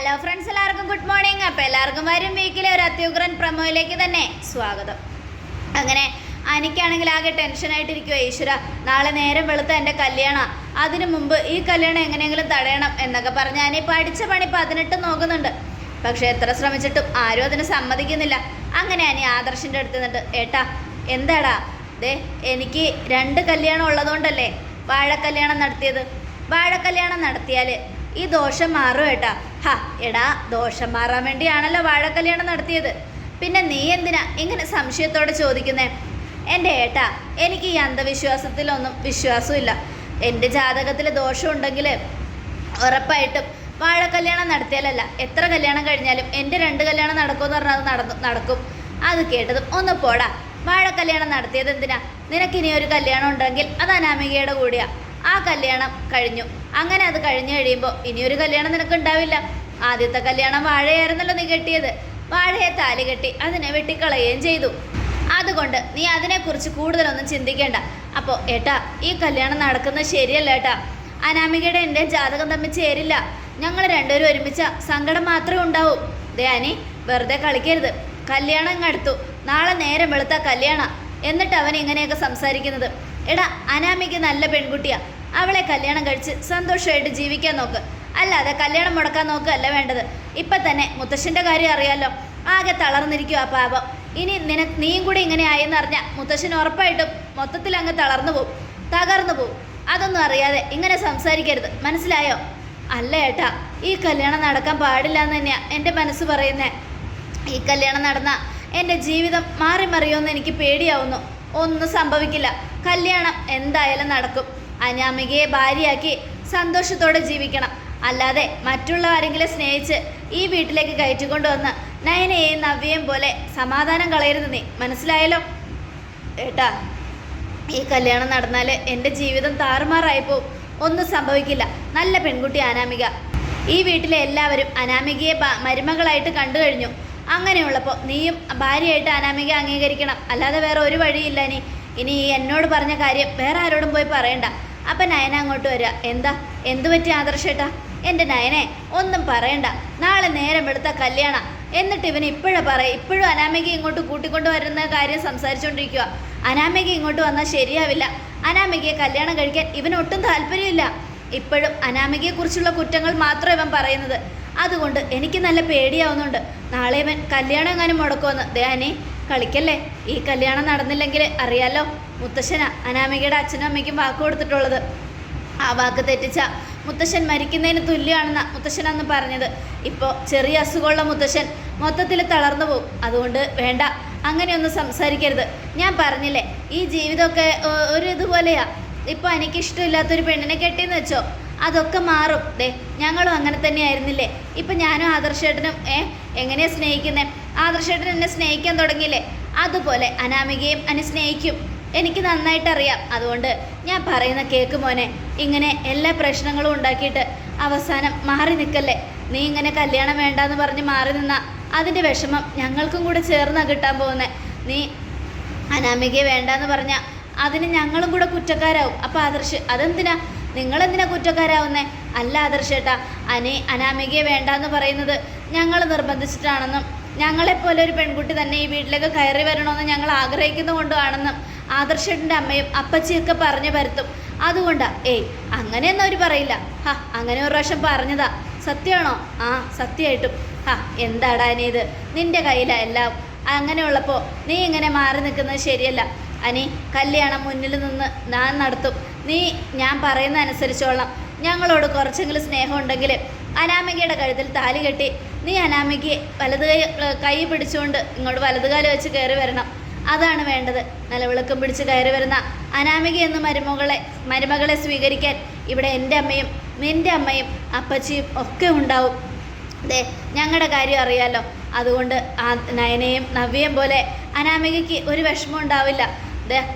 Hello friends എല്ലാവർക്കും good morning അപ്പോൾ എല്ലാവർക്കും വരും വീക്കിലെ ഒരു അത്യുഗ്രൻ പ്രമോയിലേക്ക് തന്നെ സ്വാഗതം. അങ്ങനെ അനിക്കാണെങ്കിൽ ആകെ ടെൻഷനായിട്ടിരിക്കുമോ ഈശ്വര നാളെ നേരം വെളുത്ത എന്റെ കല്യാണം. അതിനു മുമ്പ് ഈ കല്യാണം എങ്ങനെയെങ്കിലും തടയണം എന്നൊക്കെ പറഞ്ഞ് അനി പഠിച്ച പണി പതിനെട്ട് നോക്കുന്നുണ്ട്. പക്ഷെ എത്ര ശ്രമിച്ചിട്ടും ആരും അതിന് സമ്മതിക്കുന്നില്ല. അങ്ങനെ അനി ആദർശിന്റെ അടുത്ത് നിന്നിട്ട് ഏട്ടാ എന്താടാ? ദേ എനിക്ക് രണ്ട് കല്യാണം ഉള്ളതുകൊണ്ടല്ലേ വാഴക്കല്യാണം നടത്തിയത്? വാഴക്കല്യാണം നടത്തിയാൽ ഈ ദോഷം മാറും ഏട്ടാ. ഹാ എടാ ദോഷം മാറാൻ വേണ്ടിയാണല്ലോ വാഴക്കല്യാണം നടത്തിയത്. പിന്നെ നീ എന്തിനാ ഇങ്ങനെ സംശയത്തോടെ ചോദിക്കുന്നേ? എന്റെ ഏട്ടാ എനിക്ക് ഈ അന്ധവിശ്വാസത്തിലൊന്നും വിശ്വാസമില്ല. എന്റെ ജാതകത്തിൽ ദോഷമുണ്ടെങ്കിൽ ഉറപ്പായിട്ടും വാഴ കല്യാണം നടത്തിയാലല്ല എത്ര കല്യാണം കഴിഞ്ഞാലും എന്റെ രണ്ട് കല്യാണം നടക്കുമെന്ന് പറഞ്ഞാൽ അത് നടന്നു നടക്കും. അത് കേട്ടതും ഒന്ന് പോടാ. വാഴ കല്യാണം നടത്തിയത് എന്തിനാ? നിനക്കിനി ഒരു കല്യാണം ഉണ്ടെങ്കിൽ അത് അനാമികയുടെ കൂടിയാ. ആ കല്യാണം കഴിഞ്ഞു. അങ്ങനെ അത് കഴിഞ്ഞു കഴിയുമ്പോൾ ഇനിയൊരു കല്യാണം നിനക്ക് ഉണ്ടാവില്ല ആദ്യത്തെ കല്യാണം വാഴയായിരുന്നല്ലോ നീ കെട്ടിയത്. വാഴയെ താലി കെട്ടി അതിനെ വെട്ടിക്കളയുകയും ചെയ്തു. അതുകൊണ്ട് നീ അതിനെക്കുറിച്ച് കൂടുതലൊന്നും ചിന്തിക്കേണ്ട. അപ്പോൾ ഏട്ടാ ഈ കല്യാണം നടക്കുന്നത് ശരിയല്ല ഏട്ടാ. അനാമികയുടെ എന്റെ ജാതകം തമ്മിൽ ചേരില്ല. ഞങ്ങൾ രണ്ടുപേരും ഒരുമിച്ച സങ്കടം മാത്രമേ ഉണ്ടാവൂ. ദയാനി വെറുതെ കളിക്കരുത്. കല്യാണം അടുത്തു. നാളെ നേരം വെളുത്ത കല്യാണ. എന്നിട്ട് അവൻ ഇങ്ങനെയൊക്കെ സംസാരിക്കുന്നത്. എടാ അനാമിക നല്ല പെൺകുട്ടിയാ. അവളെ കല്യാണം കഴിച്ച് സന്തോഷമായിട്ട് ജീവിക്കാൻ നോക്ക്. അല്ലാതെ കല്യാണം മുടക്കാൻ നോക്കുകയല്ല വേണ്ടത്. ഇപ്പം തന്നെ മുത്തശ്ശന്റെ കാര്യം അറിയാലോ. ആകെ തളർന്നിരിക്കും ആ പാപം. ഇനി നിന നീയും കൂടി ഇങ്ങനെ ആയെന്ന് അറിഞ്ഞാൽ മുത്തശ്ശൻ ഉറപ്പായിട്ടും മൊത്തത്തിൽ അങ്ങ് തളർന്നു പോവും. തകർന്നു പോവും. അതൊന്നും അറിയാതെ ഇങ്ങനെ സംസാരിക്കരുത്. മനസ്സിലായോ? അല്ല ഏട്ടാ ഈ കല്യാണം നടക്കാൻ പാടില്ല എന്ന് തന്നെയാണ് എന്റെ മനസ്സ് പറയുന്നേ. ഈ കല്യാണം നടന്ന എന്റെ ജീവിതം മാറി മറിയുമെന്ന് എനിക്ക് പേടിയാവുന്നു. ഒന്നും സംഭവിക്കില്ല. കല്യാണം എന്തായാലും നടക്കും. അനാമികയെ ഭാര്യയാക്കി സന്തോഷത്തോടെ ജീവിക്കണം. അല്ലാതെ മറ്റുള്ള ആരെങ്കിലും സ്നേഹിച്ച് ഈ വീട്ടിലേക്ക് കയറ്റിക്കൊണ്ടുവന്ന് നയനയെയും നവ്യയും പോലെ സമാധാനം കളയരുത് നീ. മനസ്സിലായല്ലോ? ഏട്ടാ ഈ കല്യാണം നടന്നാൽ എന്റെ ജീവിതം താറുമാറായി ഒന്നും സംഭവിക്കില്ല. നല്ല പെൺകുട്ടി അനാമിക. ഈ വീട്ടിലെ എല്ലാവരും അനാമികയെ മരുമകളായിട്ട് കണ്ടു കഴിഞ്ഞു. അങ്ങനെയുള്ളപ്പോൾ നീയും ഭാര്യയായിട്ട് അനാമിക അംഗീകരിക്കണം. അല്ലാതെ വേറെ ഒരു വഴിയില്ല നീ ഇനി എന്നോട് പറഞ്ഞ കാര്യം വേറെ ആരോടും പോയി പറയണ്ട. അപ്പം നയന അങ്ങോട്ട് വരിക. എന്താ? എന്തു പറ്റി ആദർശേട്ടാ? എന്റെ നയനെ ഒന്നും പറയണ്ട. നാളെ നേരം എടുത്ത കല്യാണം. എന്നിട്ട് ഇവൻ ഇപ്പോഴാ പറയും ഇപ്പോഴും അനാമിക ഇങ്ങോട്ട് കൂട്ടിക്കൊണ്ട് വരുന്ന കാര്യം സംസാരിച്ചുകൊണ്ടിരിക്കുക അനാമിക ഇങ്ങോട്ട് വന്നാൽ ശരിയാവില്ല. അനാമികയെ കല്യാണം കഴിക്കാൻ ഇവനൊട്ടും താല്പര്യമില്ല. ഇപ്പോഴും അനാമികയെക്കുറിച്ചുള്ള കുറ്റങ്ങൾ മാത്രം ഇവൻ പറയുന്നത്. അതുകൊണ്ട് എനിക്ക് നല്ല പേടിയാവുന്നുണ്ട്. നാളെ ഇവൻ കല്യാണം എങ്ങാനും മുടക്കുമെന്ന്. ദേഹനെ കളിക്കല്ലേ? ഈ കല്യാണം നടന്നില്ലെങ്കിൽ അറിയാലോ മുത്തശ്ശന അനാമികയുടെ അച്ഛനും അമ്മയ്ക്കും വാക്ക് കൊടുത്തിട്ടുള്ളത്. ആ വാക്ക് തെറ്റിച്ച മുത്തശ്ശൻ മരിക്കുന്നതിന് തുല്യമാണെന്ന മുത്തശ്ശൻ അന്ന് പറഞ്ഞത്. ഇപ്പോൾ ചെറിയ അസുഖമുള്ള മുത്തശ്ശൻ മൊത്തത്തിൽ തളർന്നു പോകും അതുകൊണ്ട് വേണ്ട അങ്ങനെയൊന്നും സംസാരിക്കരുത്. ഞാൻ പറഞ്ഞില്ലേ ഈ ജീവിതമൊക്കെ ഒരു ഇതുപോലെയാ. ഇപ്പോൾ എനിക്കിഷ്ടമില്ലാത്തൊരു പെണ്ണിനെ കെട്ടിയെന്ന് വെച്ചോ അതൊക്കെ മാറും. ദേ ഞങ്ങളും അങ്ങനെ തന്നെയായിരുന്നില്ലേ? ഇപ്പം ഞാനും ആദർശേട്ടനും ഏ എങ്ങനെയാണ് സ്നേഹിക്കുന്നത് ആദർശേട്ടൻ എന്നെ സ്നേഹിക്കാൻ തുടങ്ങിയില്ലേ? അതുപോലെ അനാമികയും എന്നെ സ്നേഹിക്കും. എനിക്ക് നന്നായിട്ടറിയാം. അതുകൊണ്ട് ഞാൻ പറയുന്ന കേക്ക് മോനെ ഇങ്ങനെ എല്ലാ പ്രശ്നങ്ങളും ഉണ്ടാക്കിയിട്ട് അവസാനം മാറി നിൽക്കല്ലേ? നീ ഇങ്ങനെ കല്യാണം വേണ്ടാന്ന് പറഞ്ഞ് മാറി നിന്ന അതിന്റെ വിഷമം ഞങ്ങൾക്കും കൂടെ ചേർന്നാണ് കിട്ടാൻ പോകുന്നത് നീ അനാമികയെ വേണ്ടാന്ന് പറഞ്ഞാൽ അതിന് ഞങ്ങളും കൂടെ കുറ്റക്കാരാവും. അപ്പോൾ ആദർശ് അതെന്തിനാ? നിങ്ങളെന്തിനാ കുറ്റക്കാരാവുന്നേ? അല്ല ആദർശേട്ടാ അനി അനാമികയെ വേണ്ടാന്ന് പറയുന്നത് ഞങ്ങൾ നിർബന്ധിച്ചിട്ടാണെന്നും ഞങ്ങളെപ്പോലെ ഒരു പെൺകുട്ടി തന്നെ ഈ വീട്ടിലേക്ക് കയറി വരണമെന്ന് ഞങ്ങൾ ആഗ്രഹിക്കുന്നതുകൊണ്ടാണെന്നും ആദർശേട്ടന്റെ അമ്മയും അപ്പച്ചിയൊക്കെ പറഞ്ഞു പരത്തും അതുകൊണ്ടാ ഏയ് അങ്ങനെയൊന്നും അവർ പറയില്ല. ഹാ അങ്ങനെ ഒരു പ്രാവശ്യം പറഞ്ഞതാ. സത്യമാണോ? ആ സത്യമായിട്ടും. ഹാ എന്താടാ അനി ഇത്? നിന്റെ കയ്യിലാണ് എല്ലാം. അങ്ങനെയുള്ളപ്പോൾ നീ ഇങ്ങനെ മാറി നിൽക്കുന്നത് ശരിയല്ല. അനി കല്യാണം മുന്നിൽ നിന്ന് ഞാൻ നടത്തും. നീ ഞാൻ പറയുന്ന അനുസരിച്ചോളാം ഞങ്ങളോട് കുറച്ചെങ്കിലും സ്നേഹം ഉണ്ടെങ്കിൽ അനാമികയുടെ കഴുത്തിൽ താലി കെട്ടി നീ അനാമിക്ക് വലത് കൈ കൈ പിടിച്ചുകൊണ്ട് ഇങ്ങോട്ട് വലത് കാൽ വെച്ച് കയറി വരണം. അതാണ് വേണ്ടത്. നിലവിളക്കം പിടിച്ച് കയറി വരുന്ന അനാമിക എന്ന മരുമകളെ മരുമകളെ സ്വീകരിക്കാൻ ഇവിടെ എന്റെ അമ്മയും നിന്റെ അമ്മയും അപ്പച്ചിയും ഒക്കെ ഉണ്ടാവും. അതെ ഞങ്ങളുടെ കാര്യം അറിയാലോ. അതുകൊണ്ട് ആ നയനയും നവ്യയും പോലെ അനാമികയ്ക്ക് ഒരു വിഷമം ഉണ്ടാവില്ല.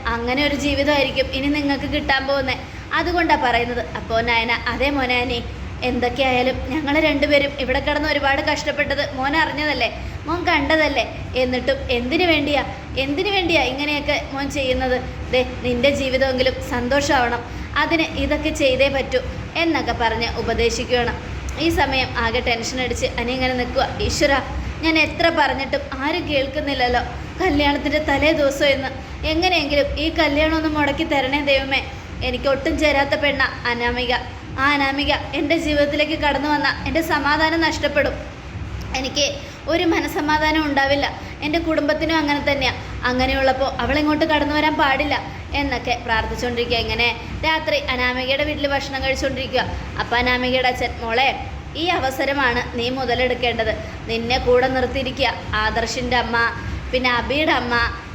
അങ്ങനെ ഒരു ജീവിതമായിരിക്കും ഇനി നിങ്ങൾക്ക് കിട്ടാൻ പോകുന്നത് അതുകൊണ്ടാണ് പറയുന്നത്. അപ്പോൾ നയന അതേ മോനെ എന്തൊക്കെയായാലും ഞങ്ങൾ രണ്ടുപേരും ഇവിടെ കിടന്ന് ഒരുപാട് കഷ്ടപ്പെട്ടത് മോൻ അറിഞ്ഞതല്ലേ? മോൻ കണ്ടതല്ലേ? എന്നിട്ടും എന്തിനു വേണ്ടിയാ? എന്തിനു വേണ്ടിയാ ഇങ്ങനെയൊക്കെ മോൻ ചെയ്യുന്നത്? ദേ നിന്റെ ജീവിതമെങ്കിലും സന്തോഷമാവണം. അതിന് ഇതൊക്കെ ചെയ്തേ പറ്റൂ എന്നൊക്കെ പറഞ്ഞ് ഉപദേശിക്കുകയാണ്. ഈ സമയം ആകെ ടെൻഷൻ അടിച്ച് അനി ഇങ്ങനെ നിൽക്കുക ഈശ്വര ഞാൻ എത്ര പറഞ്ഞിട്ടും ആരും കേൾക്കുന്നില്ലല്ലോ. കല്യാണത്തിന്റെ തലേ ദിവസം എന്ന്. എങ്ങനെയെങ്കിലും ഈ കല്യാണം ഒന്ന് മുടക്കി തരണേ ദൈവമേ. എനിക്ക് ഒട്ടും ചേരാത്ത പെണ്ണ അനാമിക. ആ അനാമിക എന്റെ ജീവിതത്തിലേക്ക് കടന്നു വന്ന എന്റെ സമാധാനം നഷ്ടപ്പെടും. എനിക്ക് ഒരു മനസമാധാനം ഉണ്ടാവില്ല. എന്റെ കുടുംബത്തിനും അങ്ങനെ തന്നെയാണ് അങ്ങനെയുള്ളപ്പോൾ അവളിങ്ങോട്ട് കടന്നു വരാൻ പാടില്ല എന്നൊക്കെ പ്രാർത്ഥിച്ചുകൊണ്ടിരിക്കുക ഇങ്ങനെ രാത്രി അനാമികയുടെ വീട്ടിൽ ഭക്ഷണം കഴിച്ചുകൊണ്ടിരിക്കുക അപ്പം അനാമികയുടെ അച്ഛൻ മോളെ ഈ അവസരമാണ് നീ മുതലെടുക്കേണ്ടത്. നിന്നെ കൂടെ നിർത്തിയിരിക്കുക. ആദർശിന്റെ അമ്മ പിന്നെ അബിയുടെ അമ്മ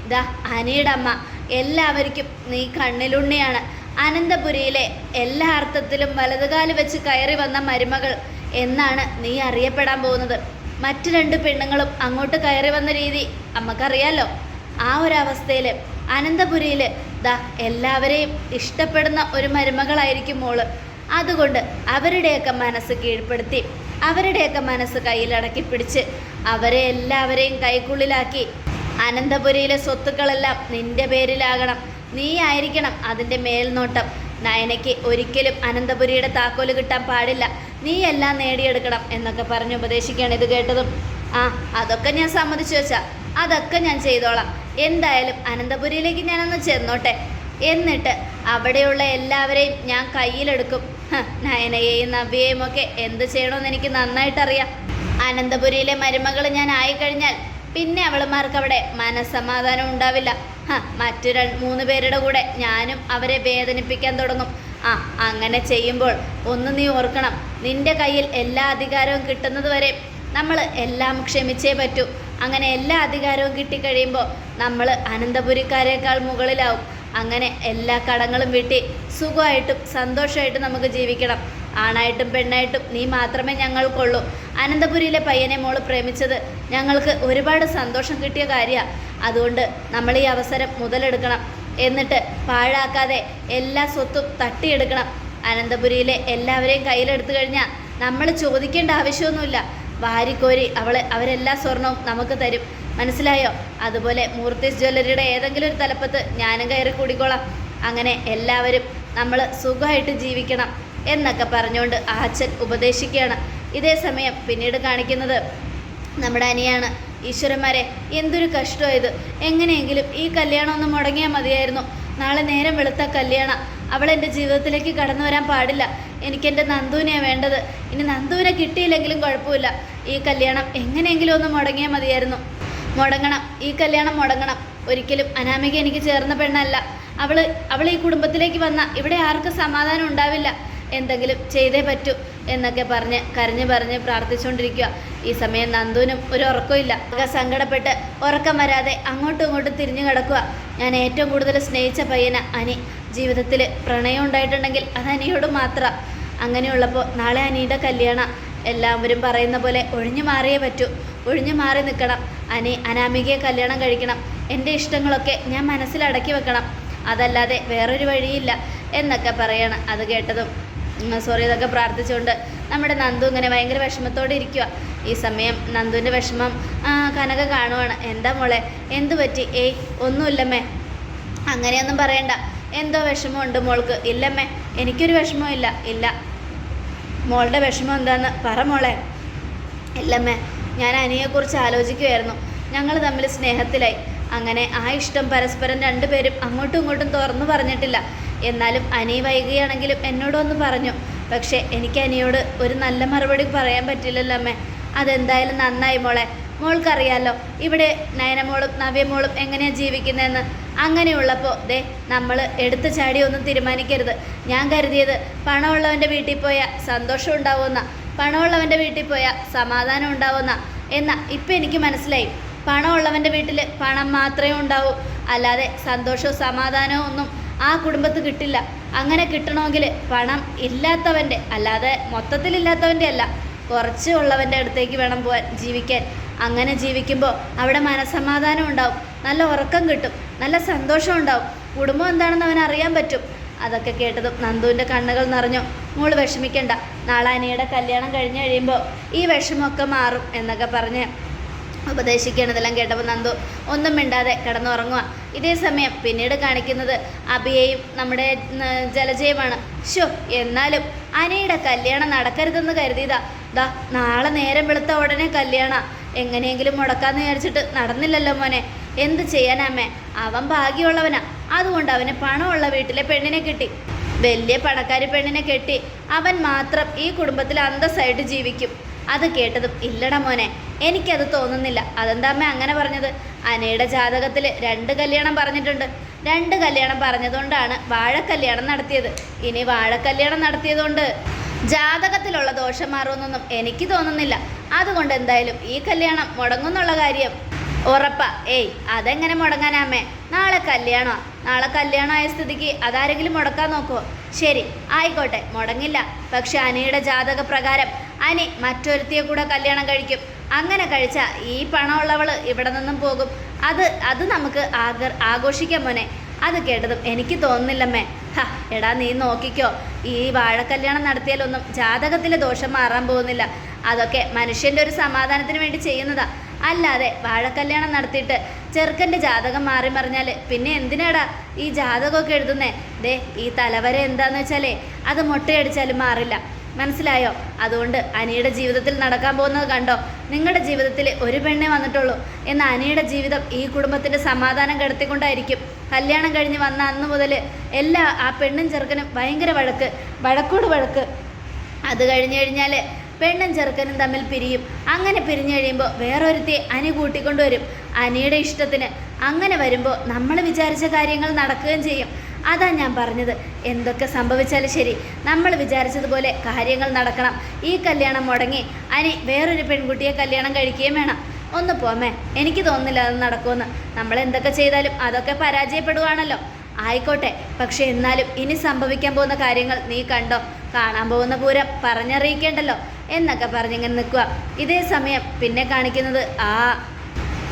ഇതാ അനിയുടെ അമ്മ. എല്ലാവർക്കും നീ കണ്ണിലുണ്ണിയാണ്. അനന്തപുരിയിലെ എല്ലാ അർത്ഥത്തിലും വലതുകാൽ വെച്ച് കയറി വന്ന മരുമകൾ എന്നാണ് നീ അറിയപ്പെടാൻ പോകുന്നത്. മറ്റു രണ്ട് പെണ്ണുങ്ങളും അങ്ങോട്ട് കയറി വന്ന രീതി അമ്മക്കറിയാലോ? ആ ഒരു അവസ്ഥയിൽ അനന്തപുരിയിൽ ദാ എല്ലാവരെയും ഇഷ്ടപ്പെടുന്ന ഒരു മരുമകളായിരിക്കും മോൾ. അതുകൊണ്ട് അവരുടെയൊക്കെ മനസ്സ് കീഴ്പ്പെടുത്തി അവരുടെയൊക്കെ മനസ്സ് കയ്യിലടക്കി പിടിച്ച് അവരെ എല്ലാവരെയും കൈക്കുള്ളിലാക്കി അനന്തപുരിയിലെ സ്വത്തുക്കളെല്ലാം നിന്റെ പേരിലാകണം. നീ ആയിരിക്കണം അതിന്റെ മേൽനോട്ടം. നയനയ്ക്ക് ഒരിക്കലും അനന്തപുരിയുടെ താക്കോൽ കിട്ടാൻ പാടില്ല. നീ എല്ലാം നേടിയെടുക്കണം എന്നൊക്കെ പറഞ്ഞ് ഉപദേശിക്കുകയാണ് ഇത് കേട്ടതും. ആ അതൊക്കെ ഞാൻ സമ്മതിച്ചു വെച്ചാ. അതൊക്കെ ഞാൻ ചെയ്തോളാം. എന്തായാലും അനന്തപുരിയിലേക്ക് ഞാനൊന്ന് ചെന്നോട്ടെ. എന്നിട്ട് അവിടെയുള്ള എല്ലാവരെയും ഞാൻ കയ്യിലെടുക്കും. നയനയെയും നവ്യയെയും ഒക്കെ എന്ത് ചെയ്യണമെന്ന് എനിക്ക് നന്നായിട്ടറിയാം. അനന്തപുരിയിലെ മരുമകൾ ഞാൻ ആയിക്കഴിഞ്ഞാൽ പിന്നെ അവളുമാർക്ക് അവിടെ മനസ്സമാധാനം ഉണ്ടാവില്ല. മറ്റു രണ്ട് മൂന്ന് പേരുടെ കൂടെ ഞാനും അവരെ വേദനിപ്പിക്കാൻ തുടങ്ങും. ആ അങ്ങനെ ചെയ്യുമ്പോൾ ഒന്ന് നീ ഓർക്കണം നിന്റെ കയ്യിൽ എല്ലാ അധികാരവും കിട്ടുന്നത് വരെ നമ്മൾ എല്ലാം ക്ഷമിച്ചേ പറ്റൂ. അങ്ങനെ എല്ലാ അധികാരവും കിട്ടിക്കഴിയുമ്പോൾ നമ്മൾ അനന്തപുരിക്കാരേക്കാൾ മുകളിലാവും. അങ്ങനെ എല്ലാ കടങ്ങളും വീട്ടി സുഖമായിട്ടും സന്തോഷമായിട്ടും നമുക്ക് ജീവിക്കണം. ആണായിട്ടും പെണ്ണായിട്ടും നീ മാത്രമേ ഞങ്ങൾക്കുള്ളൂ. അനന്തപുരിയിലെ പയ്യനെ മോൾ പ്രേമിച്ചത് ഞങ്ങൾക്ക് ഒരുപാട് സന്തോഷം കിട്ടിയ കാര്യമാണ് അതുകൊണ്ട് നമ്മൾ ഈ അവസരം മുതലെടുക്കണം. എന്നിട്ട് പാഴാക്കാതെ എല്ലാ സ്വത്തും തട്ടിയെടുക്കണം. അനന്തപുരിയിലെ എല്ലാവരെയും കയ്യിലെടുത്തു കഴിഞ്ഞാൽ നമ്മൾ ചോദിക്കേണ്ട ആവശ്യമൊന്നുമില്ല. വാരിക്കോരി അവളെ അവരെല്ലാ സ്വർണവും നമുക്ക് തരും. മനസ്സിലായോ? അതുപോലെ മൂർത്തീസ് ജ്വല്ലറിയുടെ ഏതെങ്കിലും ഒരു തലപ്പത്ത് ഞാനും കയറി കൂടിക്കോളാം. അങ്ങനെ എല്ലാവരും നമ്മൾ സുഖമായിട്ട് ജീവിക്കണം. എന്നൊക്കെ പറഞ്ഞുകൊണ്ട് ആ അച്ഛൻ ഉപദേശിക്കുകയാണ്. ഇതേ സമയം പിന്നീട് കാണിക്കുന്നത് നമ്മുടെ അനിയാണ്. ഈശ്വരന്മാരെ എന്തൊരു കഷ്ടമാണ് ഇത്. എങ്ങനെയെങ്കിലും ഈ കല്യാണം ഒന്ന് മുടങ്ങിയാൽ മതിയായിരുന്നു. നാളെ നേരം വെളുത്ത കല്യാണം. അവൾ എന്റെ ജീവിതത്തിലേക്ക് കടന്നു വരാൻ പാടില്ല. എനിക്കെന്റെ നന്ദുവിനെയാണ് വേണ്ടത്. ഇനി നന്ദുവിനെ കിട്ടിയില്ലെങ്കിലും കുഴപ്പമില്ല. ഈ കല്യാണം എങ്ങനെയെങ്കിലും ഒന്ന് മുടങ്ങിയാൽ മതിയായിരുന്നു. മുടങ്ങണം. ഈ കല്യാണം മുടങ്ങണം. ഒരിക്കലും അനാമിക എനിക്ക് ചേർന്ന പെണ്ണല്ല. അവൾ അവൾ ഈ കുടുംബത്തിലേക്ക് വന്ന ഇവിടെ ആർക്കും സമാധാനം ഉണ്ടാവില്ല. എന്തെങ്കിലും ചെയ്തേ പറ്റൂ എന്നൊക്കെ പറഞ്ഞ് കരഞ്ഞു പറഞ്ഞ് പ്രാർത്ഥിച്ചുകൊണ്ടിരിക്കുക. ഈ സമയം നന്ദുവിനും ഒരു ഉറക്കമില്ല ആകെ സങ്കടപ്പെട്ട് ഉറക്കം വരാതെ അങ്ങോട്ടും ഇങ്ങോട്ടും തിരിഞ്ഞു കിടക്കുക. ഞാൻ ഏറ്റവും കൂടുതൽ സ്നേഹിച്ച പയ്യന അനി. ജീവിതത്തിൽ പ്രണയം ഉണ്ടായിട്ടുണ്ടെങ്കിൽ അത് അനിയോട് മാത്രം. അങ്ങനെയുള്ളപ്പോൾ നാളെ അനിയുടെ കല്യാണം. എല്ലാവരും പറയുന്ന പോലെ ഒഴിഞ്ഞു മാറിയേ പറ്റൂ. ഒഴിഞ്ഞു മാറി നിൽക്കണം. അനി അനാമികയെ കല്യാണം കഴിക്കണം. എന്റെ ഇഷ്ടങ്ങളൊക്കെ ഞാൻ മനസ്സിലടക്കി വെക്കണം. അതല്ലാതെ വേറൊരു വഴിയില്ല എന്നൊക്കെ പറയണം അത് കേട്ടതും. സോറി ഇതൊക്കെ പ്രാർത്ഥിച്ചുകൊണ്ട് നമ്മുടെ നന്ദു ഇങ്ങനെ ഭയങ്കര വിഷമത്തോടെ ഇരിക്കുക ഈ സമയം നന്ദുവിന്റെ വിഷമം കനക കാണുവാണ്. എന്താ മോളെ എന്തു പറ്റി? ഏയ് ഒന്നുമില്ലമ്മേ. അങ്ങനെയൊന്നും പറയണ്ട. എന്തോ വിഷമമുണ്ട് മോൾക്ക്. ഇല്ലമ്മേ എനിക്കൊരു വിഷമവും ഇല്ല. ഇല്ല. മോളുടെ വിഷമം എന്താന്ന് പറ മോളെ. ഇല്ലമ്മേ ഞാൻ അനിയെക്കുറിച്ച് ആലോചിക്കുമായിരുന്നു ഞങ്ങൾ തമ്മിൽ സ്നേഹത്തിലായി. അങ്ങനെ ആ ഇഷ്ടം പരസ്പരം രണ്ടുപേരും അങ്ങോട്ടും ഇങ്ങോട്ടും തുറന്നു പറഞ്ഞിട്ടില്ല. എന്നാലും അനി വൈകുകയാണെങ്കിലും എന്നോടൊന്ന് പറഞ്ഞു. പക്ഷേ എനിക്ക് അനിയോട് ഒരു നല്ല മറുപടി പറയാൻ പറ്റില്ലല്ലോ അമ്മേ. അതെന്തായാലും നന്നായി മോളെ. മോൾക്കറിയാലോ ഇവിടെ നയനമോളും നവ്യമോളും എങ്ങനെയാണ് ജീവിക്കുന്നതെന്ന്. അങ്ങനെയുള്ളപ്പോൾ ദേ നമ്മൾ എടുത്തു ചാടി ഒന്നും തീരുമാനിക്കരുത്. ഞാൻ കരുതിയത് പണമുള്ളവന്റെ വീട്ടിൽ പോയാൽ സന്തോഷം ഉണ്ടാവുമെന്ന. പണമുള്ളവന്റെ വീട്ടിൽ പോയാൽ സമാധാനം ഉണ്ടാവുമെന്ന. എന്നാൽ ഇപ്പം എനിക്ക് മനസ്സിലായി. പണമുള്ളവന്റെ വീട്ടിൽ പണം മാത്രമേ ഉണ്ടാവൂ. അല്ലാതെ സന്തോഷവും സമാധാനവും ഒന്നും ആ കുടുംബത്ത് കിട്ടില്ല. അങ്ങനെ കിട്ടണമെങ്കിൽ പണം ഇല്ലാത്തവന്റെ അല്ലാതെ മൊത്തത്തിൽ മൊത്തത്തിലില്ലാത്തവന്റെ അല്ല കുറച്ച് ഉള്ളവന്റെ അടുത്തേക്ക് വേണം പോകാൻ ജീവിക്കാൻ. അങ്ങനെ ജീവിക്കുമ്പോൾ അവിടെ മനസമാധാനം ഉണ്ടാവും നല്ല ഉറക്കം കിട്ടും നല്ല സന്തോഷം ഉണ്ടാവും. കുടുംബം എന്താണെന്ന് അവൻ അറിയാൻ പറ്റും. അതൊക്കെ കേട്ടതും നന്ദുവിന്റെ കണ്ണുകൾ നിറഞ്ഞു. മോൾ വിഷമിക്കണ്ട നാളെ അനിയുടെ കല്യാണം കഴിഞ്ഞ് കഴിയുമ്പോൾ ഈ വിഷമമൊക്കെ മാറും എന്നൊക്കെ പറഞ്ഞ് ഉപദേശിക്കുകയാണ് ഇതെല്ലാം കേട്ടപ്പോൾ നന്ദു ഒന്നും മിണ്ടാതെ കിടന്നുറങ്ങുക ഇതേ സമയം പിന്നീട് കാണിക്കുന്നത് അഭിയെയും നമ്മുടെ ജലജയുമാണ്. ഷോ എന്നാലും അനയുടെ കല്യാണം നടക്കരുതെന്ന് കരുതിയതാ. ദാ നാളെ നേരം വെളുത്ത ഉടനെ കല്യാണ. എങ്ങനെയെങ്കിലും മുടക്കാന്ന് വിചാരിച്ചിട്ട് നടന്നില്ലല്ലോ മോനെ. എന്ത് ചെയ്യാനാമേ അവൻ ഭാഗ്യമുള്ളവനാ. അതുകൊണ്ട് അവന് പണമുള്ള വീട്ടിലെ പെണ്ണിനെ കിട്ടി. വലിയ പണക്കാരി പെണ്ണിനെ കെട്ടി. അവൻ മാത്രം ഈ കുടുംബത്തിൽ അന്തസ്സായിട്ട് ജീവിക്കും. അത് കേട്ടതും ഇല്ലട മോനെ. എനിക്കത് തോന്നുന്നില്ല. അതെന്താ അമ്മ അങ്ങനെ പറഞ്ഞത്? അനയുടെ ജാതകത്തിൽ രണ്ട് കല്യാണം പറഞ്ഞിട്ടുണ്ട്. രണ്ട് കല്യാണം പറഞ്ഞതുകൊണ്ടാണ് വാഴക്കല്യാണം നടത്തിയത്. ഇനി വാഴക്കല്യാണം നടത്തിയതുകൊണ്ട് ജാതകത്തിലുള്ള ദോഷം മാറുമെന്നൊന്നും എനിക്ക് തോന്നുന്നില്ല. അതുകൊണ്ട് എന്തായാലും ഈ കല്യാണം മുടങ്ങുന്നുള്ള കാര്യം ഉറപ്പാ. ഏയ് അതെങ്ങനെ മുടങ്ങാനാമേ നാളെ കല്യാണമാ. നാളെ കല്യാണമായ സ്ഥിതിക്ക് അതാരെങ്കിലും മുടക്കാൻ നോക്കുമോ ശരി ആയിക്കോട്ടെ. മുടങ്ങില്ല. പക്ഷെ അനിയുടെ ജാതക പ്രകാരം അനി മറ്റൊരുത്തിയെ കൂടെ കല്യാണം കഴിക്കും. അങ്ങനെ കഴിച്ച ഈ പണമുള്ളവൾ ഇവിടെ നിന്നും പോകും. അത് അത് നമുക്ക് ആഗർ ആഘോഷിക്കാം മോനെ. അത് കേട്ടതും എനിക്ക് തോന്നുന്നില്ലമ്മേ. ഹ എടാ നീ നോക്കിക്കോ. ഈ വാഴക്കല്യാണം നടത്തിയാലൊന്നും ജാതകത്തിലെ ദോഷം മാറാൻ പോകുന്നില്ല. അതൊക്കെ മനുഷ്യന്റെ ഒരു സമാധാനത്തിന് വേണ്ടി ചെയ്യുന്നതാ. അല്ലാതെ വാഴക്കല്യാണം നടത്തിയിട്ട് ചെറുക്കന്റെ ജാതകം മാറി മറിഞ്ഞാൽ പിന്നെ എന്തിനാടാ ഈ ജാതകമൊക്കെ എഴുതുന്നേ? ദേ ഈ തലവര എന്താന്ന് വെച്ചാലേ അത് മുട്ടയടിച്ചാലും മാറില്ല. മനസ്സിലായോ? അതുകൊണ്ട് അനിയുടെ ജീവിതത്തിൽ നടക്കാൻ പോകുന്നത് കണ്ടോ? നിങ്ങളുടെ ജീവിതത്തിൽ ഒരു പെണ്ണേ വന്നിട്ടുള്ളൂ. എന്ന അനിയുടെ ജീവിതം ഈ കുടുംബത്തിന്റെ സമാധാനം കെടുത്തിക്കൊണ്ടായിരിക്കും. കല്യാണം കഴിഞ്ഞ് വന്ന അന്ന് മുതൽ എല്ലാ ആ പെണ്ണും ചെറുക്കനും ഭയങ്കര വഴക്ക് വഴക്കോട് വഴക്ക്. അത് കഴിഞ്ഞ് കഴിഞ്ഞാൽ പെണ്ണും ചെറുക്കനും തമ്മിൽ പിരിയും. അങ്ങനെ പിരിഞ്ഞു കഴിയുമ്പോൾ വേറൊരുത്തി അനി കൂട്ടിക്കൊണ്ടുവരും. അനിയുടെ ഇഷ്ടത്തിന്. അങ്ങനെ വരുമ്പോൾ നമ്മൾ വിചാരിച്ച കാര്യങ്ങൾ നടക്കുകയും ചെയ്യും. അതാ ഞാൻ പറഞ്ഞത്. എന്തൊക്കെ സംഭവിച്ചാലും ശരി. നമ്മൾ വിചാരിച്ചതുപോലെ കാര്യങ്ങൾ നടക്കണം. ഈ കല്യാണം മുടങ്ങി അനി വേറൊരു പെൺകുട്ടിയെ കല്യാണം കഴിക്കുകയും വേണം. ഒന്ന് പോമേ എനിക്ക് തോന്നുന്നില്ല അത് നടക്കുമെന്ന്. നമ്മൾ എന്തൊക്കെ ചെയ്താലും അതൊക്കെ പരാജയപ്പെടുവാണല്ലോ. ആയിക്കോട്ടെ. പക്ഷെ എന്നാലും ഇനി സംഭവിക്കാൻ പോകുന്ന കാര്യങ്ങൾ നീ കണ്ടോ? കാണാൻ പോകുന്ന പൂരം പറഞ്ഞറിയിക്കേണ്ടല്ലോ. എന്നൊക്കെ പറഞ്ഞിങ്ങനെ നിൽക്കുക ഇതേ സമയം പിന്നെ കാണിക്കുന്നത് ആ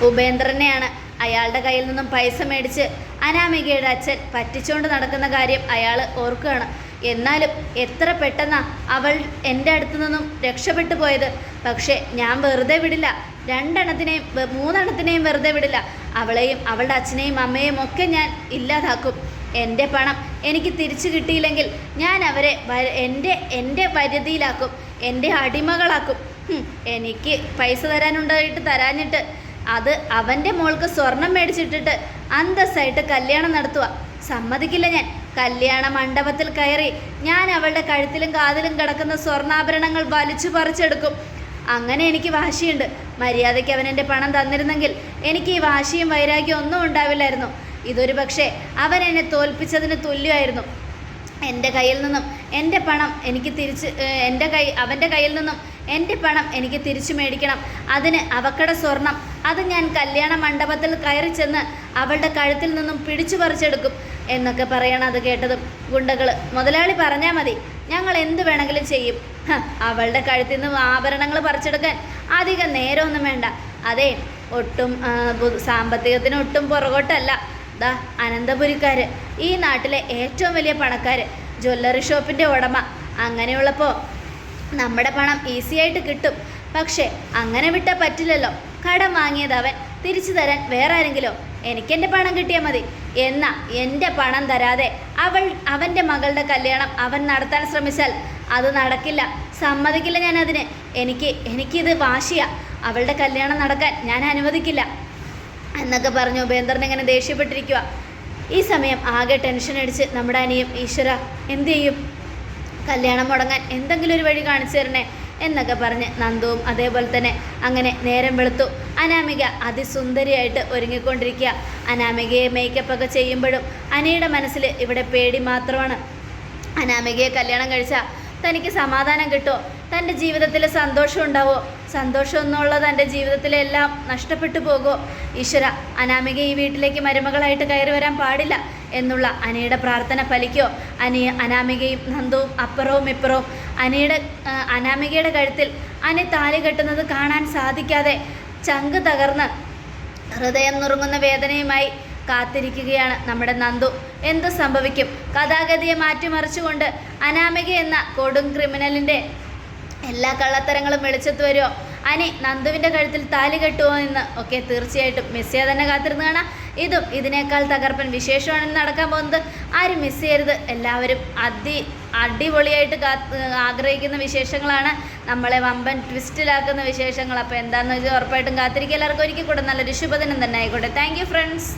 ഉപേന്ദ്രനെയാണ്. അയാളുടെ കയ്യിൽ നിന്നും പൈസ മേടിച്ച് അനാമികയുടെ അച്ഛൻ പറ്റിച്ചുകൊണ്ട് നടക്കുന്ന കാര്യം അയാൾ ഓർക്കുകയാണ്. എന്നാലും എത്ര പെട്ടെന്നാ അവൾ എന്റെ അടുത്തു നിന്നും രക്ഷപ്പെട്ടു പോയത്. പക്ഷേ ഞാൻ വെറുതെ വിടില്ല. രണ്ടെണ്ണത്തിനെയും മൂന്നെണ്ണത്തിനെയും വെറുതെ വിടില്ല. അവളെയും അവളുടെ അച്ഛനെയും അമ്മയെയും ഒക്കെ ഞാൻ ഇല്ലാതാക്കും. എന്റെ പണം എനിക്ക് തിരിച്ചു കിട്ടിയില്ലെങ്കിൽ ഞാൻ അവരെ എന്റെ എന്റെ പരിധിയിലാക്കും. എന്റെ അടിമകളാക്കും. എനിക്ക് പൈസ തരാനുണ്ടായിട്ട് തരാഞ്ഞിട്ട് അത് അവന്റെ മോൾക്ക് സ്വർണം മേടിച്ചിട്ടിട്ട് അന്തസ്സായിട്ട് കല്യാണം നടത്തുക. സമ്മതിക്കില്ല ഞാൻ. കല്യാണ മണ്ഡപത്തിൽ കയറി ഞാൻ അവളുടെ കഴുത്തിലും കാതിലും കിടക്കുന്ന സ്വർണാഭരണങ്ങൾ വലിച്ചു പറിച്ചെടുക്കും. അങ്ങനെ എനിക്ക് വാശിയുണ്ട്. മര്യാദയ്ക്ക് അവൻ എന്റെ പണം തന്നിരുന്നെങ്കിൽ എനിക്ക് ഈ വാശിയും വൈരാഗ്യവും ഒന്നും ഉണ്ടാവില്ലായിരുന്നു. ഇതൊരു പക്ഷേ അവൻ എന്നെ തോൽപ്പിച്ചതിന് തുല്യമായിരുന്നു. എന്റെ കയ്യിൽ നിന്നും എന്റെ പണം എനിക്ക് തിരിച്ച് എന്റെ കൈ അവന്റെ കയ്യിൽ നിന്നും എന്റെ പണം എനിക്ക് തിരിച്ചു മേടിക്കണം. അതിന് അവക്കട സ്വർണം. അത് ഞാൻ കല്യാണ മണ്ഡപത്തിൽ കയറി ചെന്ന് അവളുടെ കഴുത്തിൽ നിന്നും പിടിച്ചു പറിച്ചെടുക്കും എന്നൊക്കെ പറയണം അത് കേട്ടതും ഗുണ്ടകൾ മുതലാളി പറഞ്ഞാൽ മതി ഞങ്ങൾ എന്ത് വേണമെങ്കിലും ചെയ്യും. അവളുടെ കഴുത്തിൽ നിന്ന് ആഭരണങ്ങൾ പറിച്ചെടുക്കാൻ അധികം നേരമൊന്നും വേണ്ട. അതെ ഒട്ടും സാമ്പത്തികത്തിന് ഒട്ടും പുറകോട്ടല്ല. ദാ അനന്തപുരിക്കാർ ഈ നാട്ടിലെ ഏറ്റവും വലിയ പണക്കാർ ജ്വല്ലറി ഷോപ്പിന്റെ ഉടമ. അങ്ങനെയുള്ളപ്പോൾ നമ്മുടെ പണം ഈസി ആയിട്ട് കിട്ടും. പക്ഷേ അങ്ങനെ വിട്ട പറ്റില്ലല്ലോ. കടം വാങ്ങിയത് അവൻ. തിരിച്ചു തരാൻ വേറെ ആരെങ്കിലോ? എനിക്കെന്റെ പണം കിട്ടിയാൽ മതി. എന്നാ എന്റെ പണം തരാതെ അവൾ അവന്റെ മകളുടെ കല്യാണം അവൻ നടത്താൻ ശ്രമിച്ചാൽ അത് നടക്കില്ല. സമ്മതിക്കില്ല ഞാൻ അതിന് എനിക്ക് എനിക്കിത് വാശിയാ. അവളുടെ കല്യാണം നടക്കാൻ ഞാൻ അനുവദിക്കില്ല. എന്നൊക്കെ പറഞ്ഞു ഉപേന്ദ്രൻ ഇങ്ങനെ ദേഷ്യപ്പെട്ടിരിക്കുക ഈ സമയം ആകെ ടെൻഷൻ അടിച്ച് നമ്മുടെ അനിയും ഈശ്വര എന്തു ചെയ്യും? കല്യാണം മുടങ്ങാൻ എന്തെങ്കിലും ഒരു വഴി കാണിച്ചു തരണേ എന്നൊക്കെ പറഞ്ഞ് നന്ദുവും അതേപോലെ തന്നെ അങ്ങനെ നേരം വെളുത്തു. അനാമിക അതിസുന്ദരിയായിട്ട് ഒരുങ്ങിക്കൊണ്ടിരിക്കുക. അനാമികയെ മേക്കപ്പ് ഒക്കെ ചെയ്യുമ്പോഴും അനയുടെ മനസ്സിൽ ഇവിടെ പേടി മാത്രമാണ്. അനാമികയെ കല്യാണം കഴിച്ചാൽ തനിക്ക് സമാധാനം കിട്ടുമോ തന്റെ ജീവിതത്തിൽ സന്തോഷം ഉണ്ടാവോ? സന്തോഷം തന്റെ ജീവിതത്തിലെല്ലാം നഷ്ടപ്പെട്ടു പോകുമോ? ഈശ്വര അനാമിക ഈ വീട്ടിലേക്ക് മരുമകളായിട്ട് കയറി വരാൻ പാടില്ല. എന്നുള്ള അനയുടെ പ്രാർത്ഥന ഫലിക്കോ അനി അനാമികയും നന്ദുവും അപ്പുറവും ഇപ്പുറവും അനിയുടെ അനാമികയുടെ കഴുത്തിൽ അനി താലി കെട്ടുന്നത് കാണാൻ സാധിക്കാതെ ചങ്ക് തകർന്ന് ഹൃദയം നുറുങ്ങുന്ന വേദനയുമായി കാത്തിരിക്കുകയാണ് നമ്മുടെ നന്ദു. എന്തു സംഭവിക്കും? കഥാഗതിയെ മാറ്റിമറിച്ചുകൊണ്ട് അനാമിക എന്ന കൊടും ക്രിമിനലിന്റെ എല്ലാ കള്ളത്തരങ്ങളും വെളിച്ചത്ത് വരുമോ അനി നന്ദുവിന്റെ കഴുത്തിൽ താലി കെട്ടുമോ എന്ന്? ഒക്കെ തീർച്ചയായിട്ടും. മെസ്സിയെ തന്നെ കാത്തിരുന്ന് കാണാം. ഇതും ഇതിനേക്കാൾ തകർപ്പൻ വിശേഷമാണ് നടക്കാൻ പോകുന്നത് ആരും മിസ് ചെയ്യരുത്. എല്ലാവരും അതി അടിപൊളിയായിട്ട് ആഗ്രഹിക്കുന്ന വിശേഷങ്ങളാണ്. നമ്മളെ വമ്പൻ ട്വിസ്റ്റിലാക്കുന്ന വിശേഷങ്ങൾ. അപ്പോൾ എന്താണെന്ന് വെച്ചാൽ ഉറപ്പായിട്ടും കാത്തിരിക്കുക. എല്ലാവർക്കും ഒരിക്കൽ കൂടെ നല്ലൊരു ശുഭദിനം തന്നെ ആയിക്കോട്ടെ. Thank friends